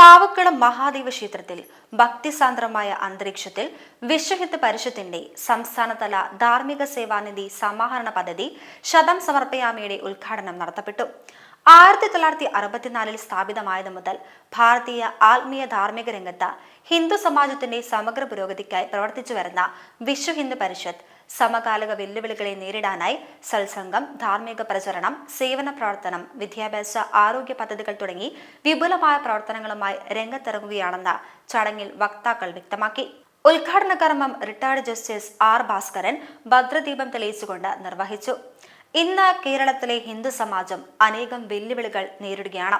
പാവക്കുളം മഹാദേവ ക്ഷേത്രത്തിൽ ഭക്തിസാന്ദ്രമായ അന്തരീക്ഷത്തിൽ വിശ്വഹിത് പരിഷത്തിന്റെ സംസ്ഥാനതല ധാർമ്മിക സേവാനിധി സമാഹരണ പദ്ധതി ശതം സമർപ്പയാമയുടെ ഉദ്ഘാടനം നടത്തപ്പെട്ടു. ആയിരത്തി തൊള്ളായിരത്തി അറുപത്തിനാലിൽ സ്ഥാപിതമായത് മുതൽ ഭാരതീയ ആത്മീയ ധാർമ്മിക രംഗത്ത് ഹിന്ദു സമാജത്തിന്റെ സമഗ്ര പുരോഗതിക്കായി പ്രവർത്തിച്ചു വരുന്ന വിശ്വ ഹിന്ദു പരിഷത്ത് സമകാലിക വെല്ലുവിളികളെ നേരിടാനായി സത്സംഗം ധാർമ്മിക പ്രചരണം സേവന പ്രവർത്തനം വിദ്യാഭ്യാസ ആരോഗ്യ പദ്ധതികൾ തുടങ്ങി വിപുലമായ പ്രവർത്തനങ്ങളുമായി രംഗത്തിറങ്ങുകയാണെന്ന് ചടങ്ങിൽ വക്താക്കൾ വ്യക്തമാക്കി. ഉദ്ഘാടന കർമ്മം റിട്ടയർഡ് ജസ്റ്റിസ് ആർ ഭാസ്കരൻ ഭദ്രദീപം തെളിയിച്ചുകൊണ്ട് നിർവഹിച്ചു. ഇന്ന് കേരളത്തിലെ ഹിന്ദു സമാജം അനേകം വെല്ലുവിളികൾ നേരിടുകയാണ്.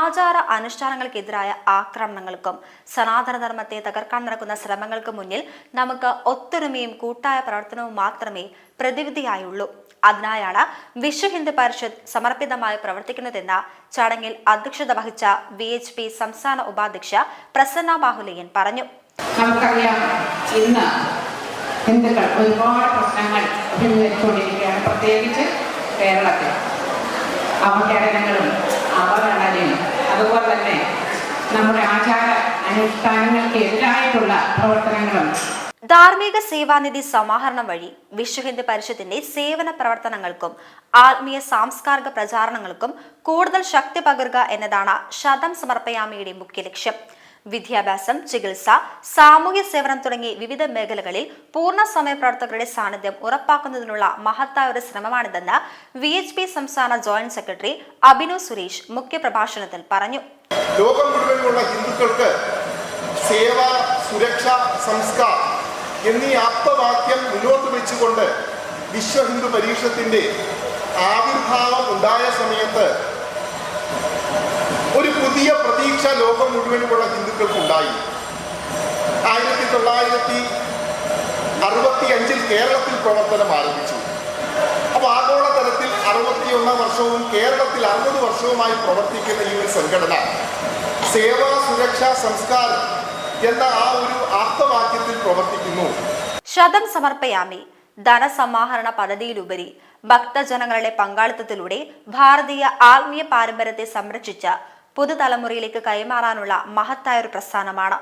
ആചാര അനുഷ്ഠാനങ്ങൾക്കെതിരായ ആക്രമണങ്ങൾക്കും സനാതനധർമ്മത്തെ തകർക്കാൻ നടക്കുന്ന ശ്രമങ്ങൾക്കും മുന്നിൽ നമുക്ക് ഒത്തൊരുമയും കൂട്ടായ പ്രവർത്തനവും മാത്രമേ പ്രതിവിധിയായുള്ളൂ. അതിനായാണ് വിശ്വ ഹിന്ദു പരിഷത്ത് സമർപ്പിതമായി പ്രവർത്തിക്കുന്നതെന്ന് ചടങ്ങിൽ അധ്യക്ഷത വഹിച്ച വി എച്ച് പി സംസ്ഥാന ഉപാധ്യക്ഷ പ്രസന്ന ബാഹുലയൻ പറഞ്ഞു. ഹിന്ദുക്കൾ ഒരുപാട് പ്രശ്നങ്ങൾ അഭിമുഖീകരിച്ചുകൊണ്ടിരിക്കുകയാണ് പ്രത്യേകിച്ച് കേരളത്തിൽ. അവഹേളനങ്ങളും അവഗണനയും അതുപോലെ തന്നെ നമ്മുടെ ആചാര അനുഷ്ഠാനങ്ങൾക്ക് എതിരായിട്ടുള്ള പ്രവർത്തനങ്ങളും. ധാർമ്മിക സേവാനിധി സമാഹരണം വഴി വിശ്വ ഹിന്ദു പരിഷത്തിന്റെ സേവന പ്രവർത്തനങ്ങൾക്കും ആത്മീയ സാംസ്കാരിക പ്രചാരണങ്ങൾക്കും കൂടുതൽ ശക്തി പകരുക എന്നതാണ് ശതം സമർപ്പയാമിയുടെ മുഖ്യ ലക്ഷ്യം. വിദ്യാഭ്യാസം ചികിത്സ സാമൂഹ്യ സേവനം തുടങ്ങി വിവിധ മേഖലകളിൽ പൂർണ സമയ പ്രവർത്തകരുടെ സാന്നിധ്യം ഉറപ്പാക്കുന്നതിനുള്ള മഹത്തായ ഒരു ശ്രമമാണിതെന്ന് വി എച്ച് പി സംസ്ഥാന ജോയിന്റ് സെക്രട്ടറി അഭിനു സുരേഷ് മുഖ്യപ്രഭാഷണത്തിൽ പറഞ്ഞു. ലോകം മുഴുവനുമുള്ള ഹിന്ദുക്കൾക്ക് സേവ സുരക്ഷ സംസ്കാർ എന്നീ ആപ്തവാക്യം മുന്നോട്ട് വെച്ചുകൊണ്ട് വിശ്വ ഹിന്ദു പരീക്ഷത്തിന്റെ ആവിർഭാവം ഉണ്ടായ സമയത്ത് ഒരു പുതിയ പ്രതീക്ഷ ലോകം മുഴുവനുമുള്ള ഹിന്ദുക്കൾക്കുണ്ടായി. ആയിരത്തി തൊള്ളായിരത്തി അറുപത്തി അഞ്ചിൽ കേരളത്തിൽ പ്രവർത്തനം ആരംഭിച്ചു. അപ്പോൾ ആഗോളതലത്തിൽ അറുപത്തിയൊന്നാം വർഷവും കേരളത്തിൽ അറുപത് വർഷവുമായി പ്രവർത്തിക്കുന്ന ഈ ഒരു സംഘടന സേവാ സുരക്ഷാ സംസ്കാരം എന്ന ആ ഒരു ആപ്തവാക്യത്തിൽ പ്രവർത്തിക്കുന്നു. ശതം സമർപ്പയാമി. ധനസമാഹരണ പദ്ധതിയിലുപരി ഭക്തജനങ്ങളുടെ പങ്കാളിത്തത്തിലൂടെ ഭാരതീയ ആത്മീയ പാരമ്പര്യത്തെ സംരക്ഷിച്ച പുതുതലമുറയിലേക്ക് കൈമാറാനുള്ള മഹത്തായ ഒരു പ്രസ്ഥാനമാണ്.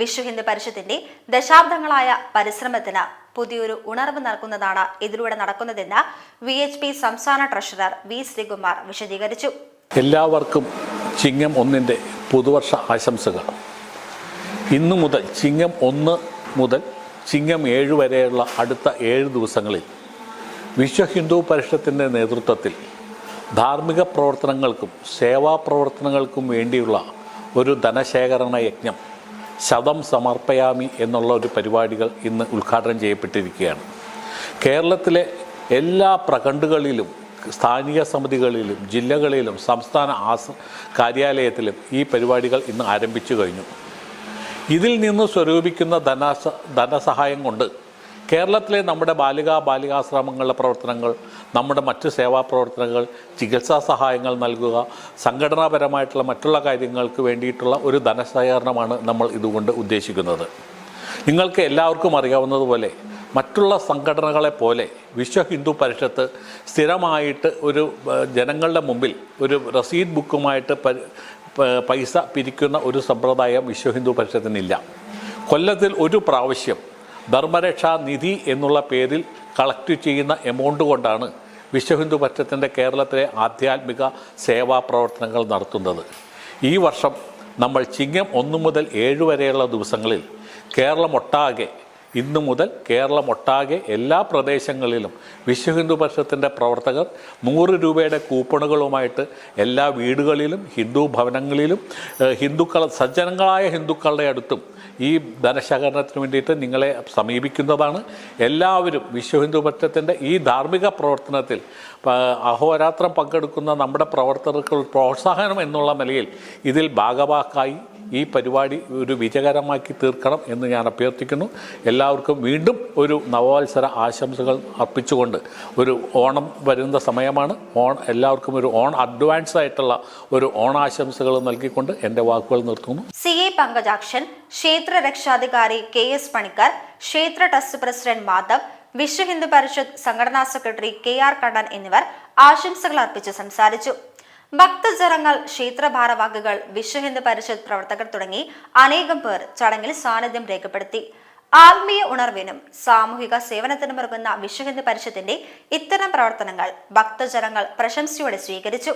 വിശ്വ ഹിന്ദു പരിഷത്തിന്റെ ദശാബ്ദങ്ങളായ പരിശ്രമത്തിന് പുതിയൊരു ഉണർവ് നൽകുന്നതാണ് ഇതിലൂടെ നടക്കുന്നതെന്ന് വി എച്ച് പി സംസ്ഥാന ട്രഷറർ വി ശ്രീകുമാർ വിശദീകരിച്ചു. എല്ലാവർക്കും ചിങ്ങം ഒന്നിന്റെ പുതുവർഷ ആശംസകൾ. ഇന്നു മുതൽ ചിങ്ങം ഒന്ന് മുതൽ ചിങ്ങം ഏഴ് വരെയുള്ള അടുത്ത ഏഴ് ദിവസങ്ങളിൽ വിശ്വ ഹിന്ദു പരിഷത്തിന്റെ നേതൃത്വത്തിൽ ധാർമ്മിക പ്രവർത്തനങ്ങൾക്കും സേവാ പ്രവർത്തനങ്ങൾക്കും വേണ്ടിയുള്ള ഒരു ധനശേഖരണ യജ്ഞം ശതം സമർപ്പയാമി എന്നുള്ള ഒരു പരിപാടികൾ ഇന്ന് ഉദ്ഘാടനം ചെയ്യപ്പെട്ടിരിക്കുകയാണ്. കേരളത്തിലെ എല്ലാ പ്രഖണ്ഡുകളിലും സ്ഥാനിക സമിതികളിലും ജില്ലകളിലും സംസ്ഥാന ആസ കാര്യാലയത്തിലും ഈ പരിപാടികൾ ഇന്ന് ആരംഭിച്ചു കഴിഞ്ഞു. ഇതിൽ നിന്ന് സ്വരൂപിക്കുന്ന ധന ധനസഹായം കൊണ്ട് കേരളത്തിലെ നമ്മുടെ ബാലികാ ബാലികാശ്രമങ്ങളുടെ പ്രവർത്തനങ്ങൾ നമ്മുടെ മറ്റ് സേവാ പ്രവർത്തനങ്ങൾ ചികിത്സാ സഹായങ്ങൾ നൽകുക സംഘടനാപരമായിട്ടുള്ള മറ്റുള്ള കാര്യങ്ങൾക്ക് വേണ്ടിയിട്ടുള്ള ഒരു ധനശേഖരണമാണ് നമ്മൾ ഇതുകൊണ്ട് ഉദ്ദേശിക്കുന്നത്. നിങ്ങൾക്ക് എല്ലാവർക്കും അറിയാവുന്നതുപോലെ മറ്റുള്ള സംഘടനകളെ പോലെ വിശ്വ ഹിന്ദു പരിഷത്ത് സ്ഥിരമായിട്ട് ഒരു ജനങ്ങളുടെ മുമ്പിൽ ഒരു റസീദ് ബുക്കുമായിട്ട് പൈസ പിരിക്കുന്ന ഒരു സമ്പ്രദായം വിശ്വ ഹിന്ദു പരിഷത്തിനില്ല. കൊല്ലത്തിൽ ഒരു പ്രാവശ്യം ധർമ്മരക്ഷാ നിധി എന്നുള്ള പേരിൽ കളക്ട് ചെയ്യുന്ന എമൗണ്ട് കൊണ്ടാണ് വിശ്വഹിന്ദു പക്ഷത്തിന്റെ കേരളത്തിലെ ആധ്യാത്മിക സേവാ പ്രവർത്തനങ്ങൾ നടത്തുന്നത്. ഈ വർഷം നമ്മൾ ചിങ്ങം ഒന്നു മുതൽ ഏഴ് വരെയുള്ള ദിവസങ്ങളിൽ കേരളം ഒട്ടാകെ ഇന്നു മുതൽ കേരളം ഒട്ടാകെ എല്ലാ പ്രദേശങ്ങളിലും വിശ്വ ഹിന്ദു പരിഷത്തിന്റെ പ്രവർത്തകർ നൂറ് രൂപയുടെ കൂപ്പണുകളുമായിട്ട് എല്ലാ വീടുകളിലും ഹിന്ദു ഭവനങ്ങളിലും ഹിന്ദുക്കൾ സജ്ജനങ്ങളായ ഹിന്ദുക്കളുടെ അടുത്തും ഈ ധനശേഖരണത്തിന് വേണ്ടിയിട്ട് നിങ്ങളെ സമീപിക്കുന്നതാണ്. എല്ലാവരും വിശ്വ ഹിന്ദു പക്ഷത്തിന്റെ ഈ ധാർമ്മിക പ്രവർത്തനത്തിൽ അഹോരാത്രം പങ്കെടുക്കുന്ന നമ്മുടെ പ്രവർത്തകർക്ക് പ്രോത്സാഹനം എന്നുള്ള നിലയിൽ ഇതിൽ ഭാഗവാക്കായി ഈ പരിപാടി ഒരു വിജയകരമാക്കി തീർക്കണം എന്ന് ഞാൻ അഭ്യർത്ഥിക്കുന്നു. എല്ലാവർക്കും വീണ്ടും ഒരു നവവത്സര ആശംസകൾ അർപ്പിച്ചുകൊണ്ട് ഒരു ഓണം വരുന്ന സമയമാണ്. ഓൺ എല്ലാവർക്കും ഒരു ഓൺ അഡ്വാൻസ് ആയിട്ടുള്ള ഒരു ഓണാശംസകൾ നൽകിക്കൊണ്ട് എന്റെ വാക്കുകൾ നിർത്തുന്നു. സി എ പങ്കജാക്ഷൻ ക്ഷേത്ര രക്ഷാധികാരി കെ എസ് പണിക്കർ ക്ഷേത്ര ട്രസ്റ്റ് പ്രസിഡന്റ് മാധവ് വിശ്വ ഹിന്ദു പരിഷത്ത് സംഘടനാ സെക്രട്ടറി കെ ആർ കണ്ണൻ എന്നിവർ ആശംസകൾ അർപ്പിച്ച് സംസാരിച്ചു. ഭക്തജനങ്ങൾ ക്ഷേത്ര ഭാരവാഹികൾ വിശ്വ ഹിന്ദു പരിഷത്ത് പ്രവർത്തകർ തുടങ്ങി അനേകം പേർ ചടങ്ങിൽ സാന്നിധ്യം രേഖപ്പെടുത്തി. ആത്മീയ ഉണർവിനും സാമൂഹിക സേവനത്തിനും ഇറങ്ങുന്ന വിശ്വഹിന്ദു പരിഷത്തിന്റെ ഇത്തരം പ്രവർത്തനങ്ങൾ ഭക്തജനങ്ങൾ പ്രശംസയോടെ സ്വീകരിച്ചു.